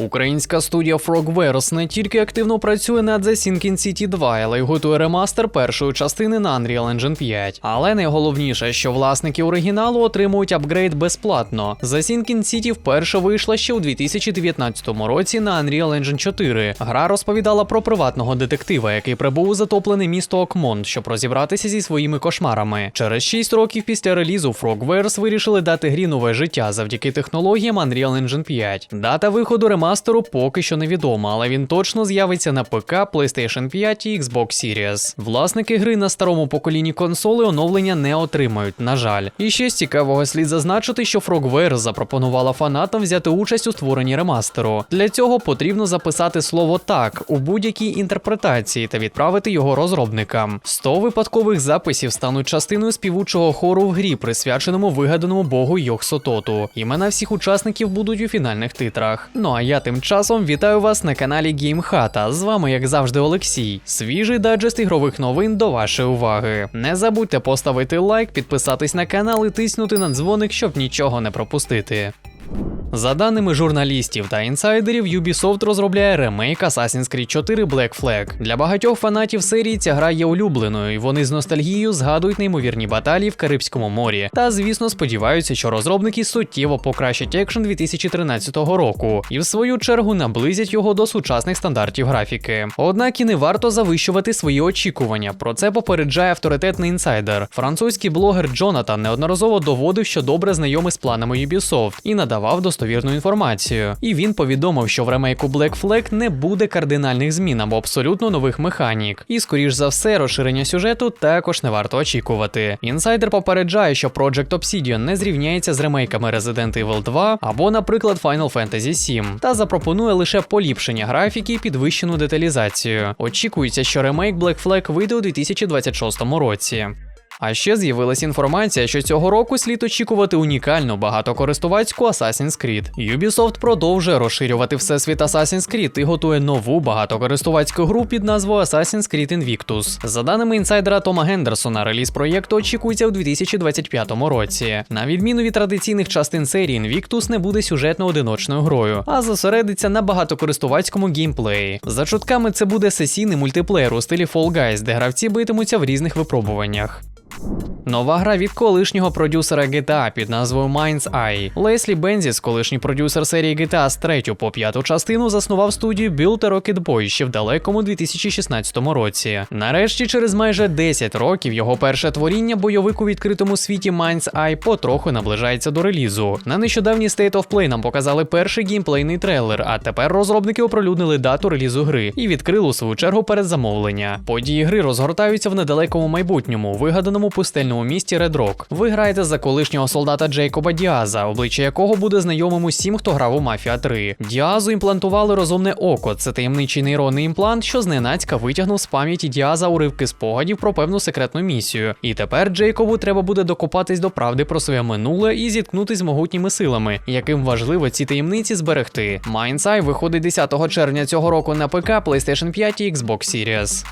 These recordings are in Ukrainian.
Українська студія Frogwares не тільки активно працює над The Sinking City 2, але й готує ремастер першої частини на Unreal Engine 5. Але найголовніше, що власники оригіналу отримують апгрейд безплатно. The Sinking City вперше вийшла ще у 2019 році на Unreal Engine 4. Гра розповідала про приватного детектива, який прибув у затоплене місто Окмон, щоб розібратися зі своїми кошмарами. Через 6 років після релізу Frogwares вирішили дати грі нове життя завдяки технологіям Unreal Engine 5. Дата виходу ремастеру поки що невідома, але він точно з'явиться на ПК, PlayStation 5 і Xbox Series. Власники гри на старому поколінні консоли оновлення не отримають, на жаль. І ще з цікавого слід зазначити, що Frogwares запропонувала фанатам взяти участь у створенні ремастеру. Для цього потрібно записати слово так у будь-якій інтерпретації та відправити його розробникам. 100 випадкових записів стануть частиною співучого хору в грі, присвяченому вигаданому богу Йохсототу. Імена всіх учасників будуть у фінальних титрах. Ну а я тим часом вітаю вас на каналі ГімХАТА. З вами, як завжди, Олексій. Свіжий дайджест ігрових новин до вашої уваги. Не забудьте поставити лайк, підписатись на канал і тиснути на дзвоник, щоб нічого не пропустити. За даними журналістів та інсайдерів, Ubisoft розробляє ремейк Assassin's Creed 4 Black Flag. Для багатьох фанатів серії ця гра є улюбленою, і вони з ностальгією згадують неймовірні баталії в Карибському морі. Та, звісно, сподіваються, що розробники суттєво покращать екшен 2013 року і в свою чергу наблизять його до сучасних стандартів графіки. Однак і не варто завищувати свої очікування. Про це попереджає авторитетний інсайдер. Французький блогер Джонатан неодноразово доводив, що добре знайомий з планами Ubisoft і надавав достовірну інформацію. І він повідомив, що в ремейку Black Flag не буде кардинальних змін або абсолютно нових механік. І, скоріш за все, розширення сюжету також не варто очікувати. Інсайдер попереджає, що Project Obsidian не зрівняється з ремейками Resident Evil 2 або, наприклад, Final Fantasy 7, та запропонує лише поліпшення графіки і підвищену деталізацію. Очікується, що ремейк Black Flag вийде у 2026 році. А ще з'явилася інформація, що цього року слід очікувати унікальну багатокористувацьку Assassin's Creed. Ubisoft продовжує розширювати всесвіт Assassin's Creed і готує нову багатокористувацьку гру під назвою Assassin's Creed Invictus. За даними інсайдера Тома Гендерсона, реліз проєкту очікується у 2025 році. На відміну від традиційних частин серії Invictus не буде сюжетно одиночною грою, а зосередиться на багатокористувацькому геймплеї. За чутками, це буде сесійний мультиплеєр у стилі Fall Guys, де гравці битимуться в різних випробуваннях. Thank you. Нова гра від колишнього продюсера GTA під назвою Mind's Eye. Леслі Бензіс, колишній продюсер серії GTA з 3 по 5 частину, заснував студію Build a Rocket Boy ще в далекому 2016 році. Нарешті, через майже 10 років, його перше творіння, бойовик у відкритому світі Mind's Eye, потроху наближається до релізу. На нещодавній State of Play нам показали перший геймплейний трейлер, а тепер розробники оприлюднили дату релізу гри і відкрили у свою чергу передзамовлення. Події гри розгортаються в недалекому майбутньому, вигаданому пустельному місті Red Rock. Ви граєте за колишнього солдата Джейкоба Діаза, обличчя якого буде знайомим усім, хто грав у Мафія 3. Діазу імплантували розумне око. Це таємничий нейронний імплант, що зненацька витягнув з пам'яті Діаза уривки спогадів про певну секретну місію. І тепер Джейкобу треба буде докопатись до правди про своє минуле і зіткнутись з могутніми силами, яким важливо ці таємниці зберегти. Eye виходить 10 червня цього року на ПК, PlayStation 5 і Xbox Series.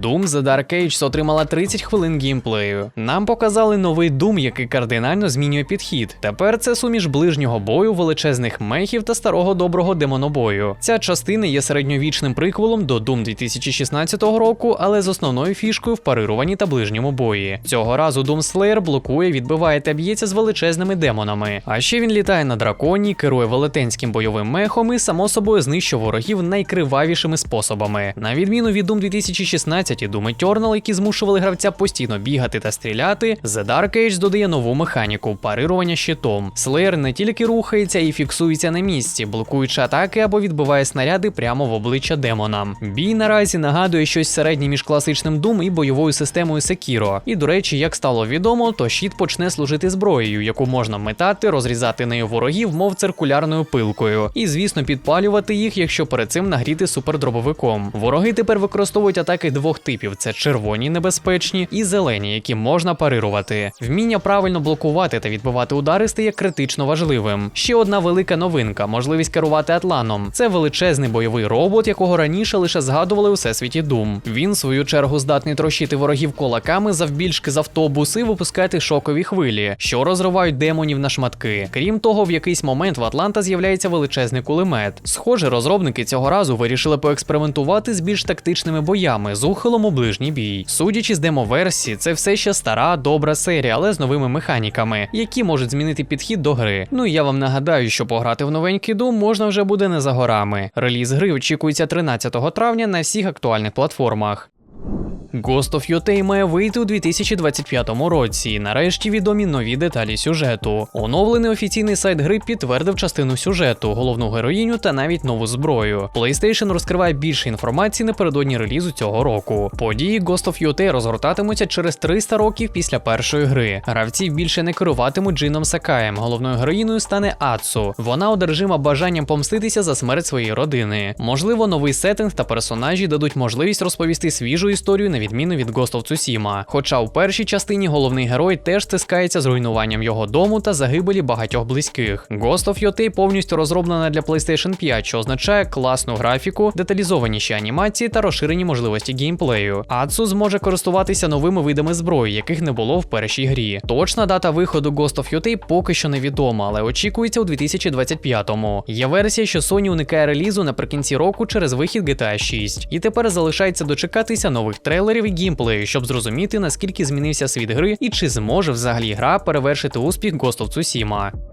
Doom The Dark Age отримала 30 хвилин геймплею. Нам показали новий Doom, який кардинально змінює підхід. Тепер це суміш ближнього бою, величезних мехів та старого доброго демонобою. Ця частина є середньовічним приквелом до Doom 2016 року, але з основною фішкою в парируванні та ближньому бої. Цього разу Doom Slayer блокує, відбиває та б'ється з величезними демонами. А ще він літає на драконі, керує велетенським бойовим мехом і само собою знищує ворогів найкривавішими способами. На відміну від Doom 2016 і Doom Eternal, які змушували гравця постійно бігати та стріляти, The Dark Age додає нову механіку парирування щитом. Slayer не тільки рухається і фіксується на місці, блокуючи атаки або відбиває снаряди прямо в обличчя демонам. Бій наразі нагадує щось середнє між класичним Doom і бойовою системою Sekiro. І до речі, як стало відомо, то щит почне служити зброєю, яку можна метати, розрізати нею ворогів, мов циркулярною пилкою, і звісно підпалювати їх, якщо перед цим нагріти супердробовиком. Вороги тепер використовують атаки двох типів: це червоні небезпечні і зелені, які можна парирувати. Вміння правильно блокувати та відбивати удари стає критично важливим. Ще одна велика новинка можливість керувати атланом. Це величезний бойовий робот, якого раніше лише згадували у всесвіті Doom. Він, в свою чергу, здатний трощити ворогів кулаками завбільшки з автобуси випускати шокові хвилі, що розривають демонів на шматки. Крім того, в якийсь момент в Атланта з'являється величезний кулемет. Схоже, розробники цього разу вирішили поекспериментувати з більш тактичними боями з у ближній бій. Судячи з демо-версії, це все ще стара, добра серія, але з новими механіками, які можуть змінити підхід до гри. Ну і я вам нагадаю, що пограти в новенький Doom можна вже буде не за горами. Реліз гри очікується 13 травня на всіх актуальних платформах. Ghost of Yotei має вийти у 2025 році. Нарешті відомі нові деталі сюжету. Оновлений офіційний сайт гри підтвердив частину сюжету, головну героїню та навіть нову зброю. PlayStation розкриває більше інформації напередодні релізу цього року. Події Ghost of Yotei розгортатимуться через 300 років після першої гри. Гравці більше не керуватимуть Джином Сакаєм. Головною героїною стане Ацу. Вона одержима бажанням помститися за смерть своєї родини. Можливо, новий сеттинг та персонажі дадуть можливість розповісти свіжу історію на відміну від Ghost of Tsushima. Хоча у першій частині головний герой теж стискається з руйнуванням його дому та загибелі багатьох близьких. Ghost of Yotei повністю розроблена для PlayStation 5, що означає класну графіку, деталізованіші анімації та розширені можливості геймплею. Ацу зможе користуватися новими видами зброї, яких не було в першій грі. Точна дата виходу Ghost of Yotei поки що невідома, але очікується у 2025-му. Є версія, що Sony уникає релізу наприкінці року через вихід GTA 6. І тепер залишається дочекатися нових трейлерів і геймплею, щоб зрозуміти, наскільки змінився світ гри і чи зможе взагалі гра перевершити успіх Ghost of Tsushima.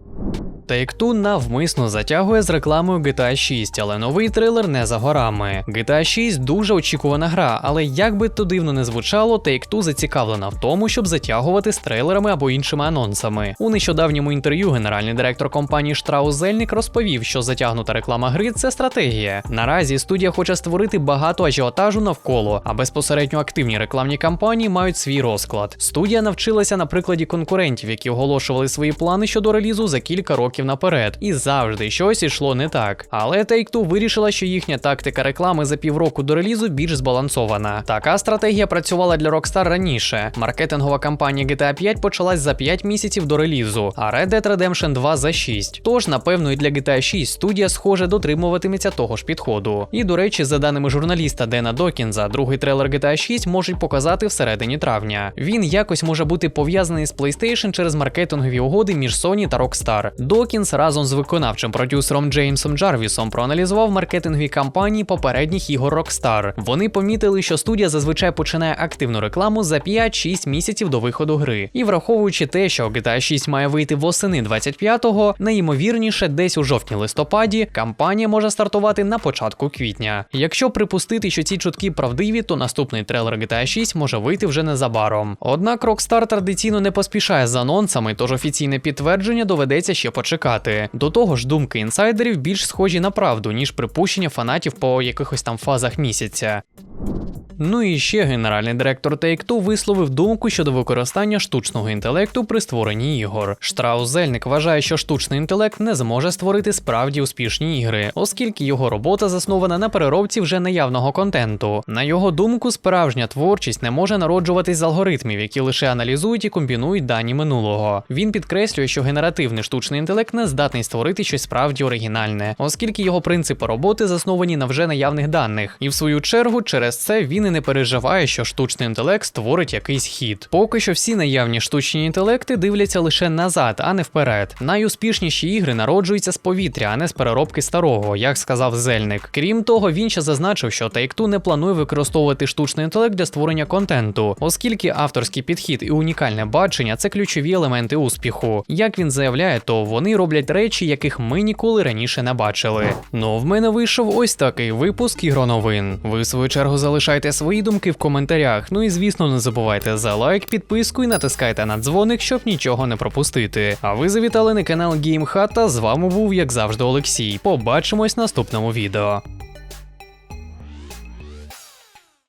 Take-Two навмисно затягує з рекламою GTA 6, але новий трейлер не за горами. GTA 6 дуже очікувана гра, але як би то дивно не звучало, Take-Two зацікавлена в тому, щоб затягувати з трейлерами або іншими анонсами. У нещодавньому інтерв'ю генеральний директор компанії Штраус Зельник розповів, що затягнута реклама гри це стратегія. Наразі студія хоче створити багато ажіотажу навколо, а безпосередньо активні рекламні кампанії мають свій розклад. Студія навчилася на прикладі конкурентів, які оголошували свої плани щодо релізу за кілька років наперед, і завжди щось ішло не так. Але Take-Two вирішила, що їхня тактика реклами за півроку до релізу більш збалансована. Така стратегія працювала для Rockstar раніше. Маркетингова кампанія GTA 5 почалась за 5 місяців до релізу, а Red Dead Redemption 2 за 6. Тож, напевно, і для GTA 6 студія схоже дотримуватиметься того ж підходу. І до речі, за даними журналіста Дена Докінза, другий трейлер GTA 6 можуть показати всередині травня. Він якось може бути пов'язаний з PlayStation через маркетингові угоди між Sony та Rockstar. Докінс разом з виконавчим продюсером Джеймсом Джарвісом проаналізував маркетингові кампанії попередніх ігор Rockstar. Вони помітили, що студія зазвичай починає активну рекламу за 5-6 місяців до виходу гри. І враховуючи те, що GTA 6 має вийти восени 25-го, найімовірніше, десь у жовтні-листопаді, кампанія може стартувати на початку квітня. Якщо припустити, що ці чутки правдиві, то наступний трейлер GTA 6 може вийти вже незабаром. Однак Rockstar традиційно не поспішає з анонсами, тож офіційне підтвердження доведеться ще почекати. До того ж, думки інсайдерів більш схожі на правду, ніж припущення фанатів по якихось там фазах місяця. Ну і ще генеральний директор Take-Two висловив думку щодо використання штучного інтелекту при створенні ігор. Штраус Зельник вважає, що штучний інтелект не зможе створити справді успішні ігри, оскільки його робота заснована на переробці вже наявного контенту. На його думку, справжня творчість не може народжуватись з алгоритмів, які лише аналізують і комбінують дані минулого. Він підкреслює, що генеративний штучний інтелект не здатний створити щось справді оригінальне, оскільки його принципи роботи засновані на вже наявних даних, і в свою чергу через це він і не переживає, що штучний інтелект створить якийсь хід. Поки що всі наявні штучні інтелекти дивляться лише назад, а не вперед. Найуспішніші ігри народжуються з повітря, а не з переробки старого, як сказав Зельник. Крім того, він ще зазначив, що Take-Two не планує використовувати штучний інтелект для створення контенту, оскільки авторський підхід і унікальне бачення це ключові елементи успіху. Як він заявляє, то вони роблять речі, яких ми ніколи раніше не бачили. Ну, в мене вийшов ось такий випуск ігроновин. Ви в свою чергу залишайте свої думки в коментарях. Ну і звісно, не забувайте за лайк, підписку і натискайте на дзвоник, щоб нічого не пропустити. А ви завітали на канал GameHut, та з вами був, як завжди, Олексій. Побачимось в наступному відео.